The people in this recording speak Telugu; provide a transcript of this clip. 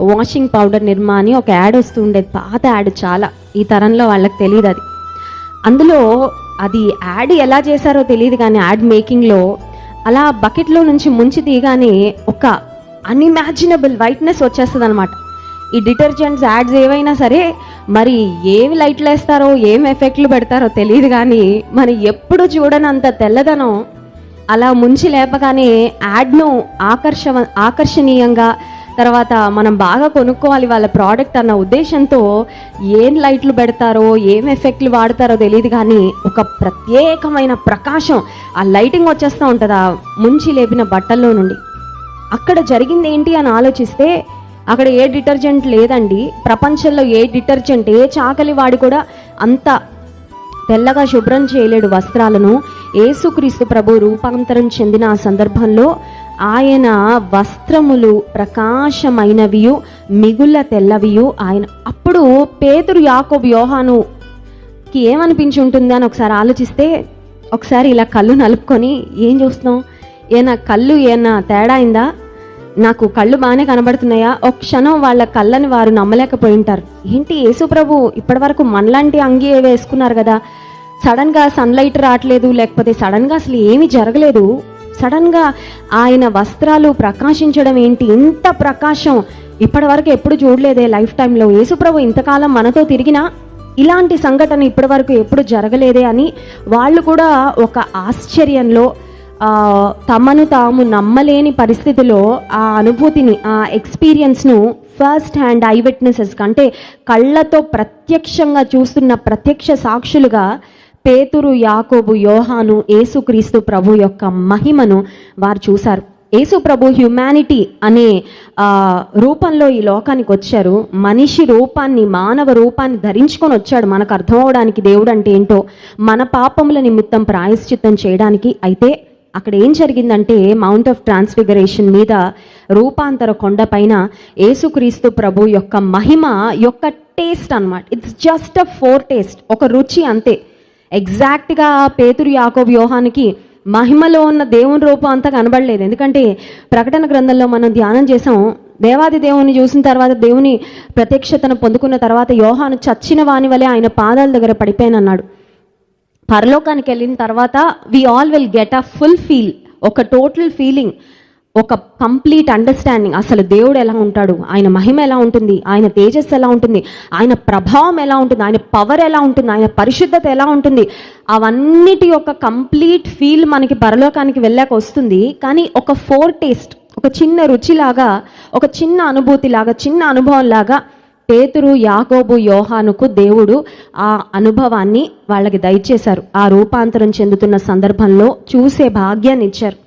వాషింగ్ పౌడర్ నిర్మా అని ఒక యాడ్ వస్తూ ఉండేది. పాత యాడ్ చాలా. ఈ తరంలో వాళ్ళకి తెలియదు అది. అందులో అది యాడ్ ఎలా చేశారో తెలియదు కానీ యాడ్ మేకింగ్లో అలా బకెట్లో నుంచి ముంచి తీయగానే ఒక అన్ఇమాజినబుల్ వైట్నెస్ వచ్చేస్తుంది అనమాట ఈ డిటర్జెంట్స్ యాడ్స్ ఏవైనా సరే మరి ఏమి లైట్లు వేస్తారో ఏం ఎఫెక్ట్లు పెడతారో తెలియదు కానీ మరి ఎప్పుడు చూడనంత తెల్లదనం అలా ముంచి లేపగానే యాడ్ను ఆకర్ష ఆకర్షణీయంగా తర్వాత మనం బాగా కొనుక్కోవాలి వాళ్ళ ప్రోడక్ట్ అన్న ఉద్దేశంతో ఏం లైట్లు పెడతారో ఏం ఎఫెక్ట్లు వాడతారో తెలియదు కానీ ఒక ప్రత్యేకమైన ప్రకాశం ఆ లైటింగ్ వచ్చేస్తూ ఉంటుంది? ఆ ముంచి లేపిన బట్టల్లో నుండి. అక్కడ జరిగింది ఏంటి అని ఆలోచిస్తే అక్కడ ఏ డిటర్జెంట్ లేదండి. ప్రపంచంలో ఏ డిటర్జెంట్ ఏ చాకలి వాడి కూడా అంత తెల్లగా శుభ్రం చేయలేడు వస్త్రాలను. ఏసుక్రీస్తు ప్రభు రూపాంతరం చెందిన ఆ సందర్భంలో ఆయన వస్త్రములు ప్రకాశమైనవియు మిగుల తెల్లవియు. ఆయన అప్పుడు పేతురు యాకోబు యోహానుకి ఏమనిపించి ఉంటుంది అని ఒకసారి ఆలోచిస్తే ఒకసారి ఇలా కళ్ళు నలుపుకొని ఏం చూస్తున్నాం ఏనా కళ్ళు ఏనా తేడా అయిందా? నాకు కళ్ళు బాగానే కనబడుతున్నాయా? ఒక క్షణం వాళ్ళ కళ్ళని వారు నమ్మలేకపోయి ఉంటారు. ఏంటి యేసుప్రభు ఇప్పటివరకు ఇప్పటి వరకు మనలాంటి అంగి వేసుకున్నారు కదా? సడన్గా సన్లైట్ రావట్లేదు లేకపోతే సడన్గా అసలు ఏమీ జరగలేదు? సడన్గా ఆయన వస్త్రాలు ప్రకాశించడం ఏంటి? ఇంత ప్రకాశం. ఇప్పటి వరకు ఎప్పుడు చూడలేదే లైఫ్ టైంలో యేసుప్రభు ఇంతకాలం మనతో తిరిగినా ఇలాంటి సంఘటన ఇప్పటి వరకు ఎప్పుడు జరగలేదే అని వాళ్ళు కూడా ఒక ఆశ్చర్యంలో తమను తాము నమ్మలేని పరిస్థితిలో ఆ అనుభూతిని ఆ ఎక్స్పీరియన్స్ను ఫస్ట్ హ్యాండ్ ఐ విట్నెసెస్ అంటే కళ్ళతో ప్రత్యక్షంగా చూస్తున్న ప్రత్యక్ష సాక్షులుగా పేతురు యాకోబు యోహాను యేసుక్రీస్తు ప్రభు యొక్క మహిమను వారు చూశారు. యేసు ప్రభు హ్యుమానిటీ అనే రూపంలో ఈ లోకానికి వచ్చారు. మనిషి రూపాన్ని మానవ రూపాన్ని ధరించుకొని వచ్చాడు. మనకు అర్థం అవడానికి దేవుడు అంటే ఏంటో మన పాపముల నిమిత్తం ప్రాయశ్చిత్తం చేయడానికి అయితే అక్కడ ఏం జరిగిందంటే మౌంట్ ఆఫ్ ట్రాన్స్ఫిగరేషన్ మీద రూపాంతర కొండపైన ఏసుక్రీస్తు యేసుక్రీస్తు ప్రభు యొక్క మహిమ యొక్క టేస్ట్ అన్నమాట. It's just a foretaste ఒక రుచి అంతే. ఎగ్జాక్ట్గా పేతురు యాకోబు వ్యూహానికి మహిమలో ఉన్న దేవుని రూపం అంతా కనబడలేదు. ఎందుకంటే ప్రకటన గ్రంథంలో మనం ధ్యానం చేసాం దేవాది దేవుని చూసిన తర్వాత దేవుని ప్రత్యక్షతను పొందుకున్న తర్వాత యోహాను చచ్చిన వాని వలె ఆయన పాదాల దగ్గర పడిపోయానన్నాడు. పరలోకానికి వెళ్ళిన తర్వాత we all will get a full feel ఒక టోటల్ ఫీలింగ్ ఒక కంప్లీట్ అండర్స్టాండింగ్ అసలు దేవుడు ఎలా ఉంటాడు? ఆయన మహిమ ఎలా ఉంటుంది? ఆయన తేజస్సు ఎలా ఉంటుంది? ఆయన ప్రభావం ఎలా ఉంటుంది? ఆయన పవర్ ఎలా ఉంటుంది? ఆయన పరిశుద్ధత ఎలా ఉంటుంది? అవన్నిటి యొక్క కంప్లీట్ ఫీల్ మనకి పరలోకానికి వెళ్ళాక వస్తుంది. కానీ ఒక ఫోర్ టేస్ట్ ఒక చిన్న రుచిలాగా ఒక చిన్న అనుభూతిలాగా చిన్న అనుభవం లాగా పేతురు యాకోబు యోహానుకు దేవుడు ఆ అనుభవాన్ని వాళ్ళకి దయచేశారు. ఆ రూపాంతరం చెందుతున్న సందర్భంలో చూసే భాగ్యాన్ని ఇచ్చారు.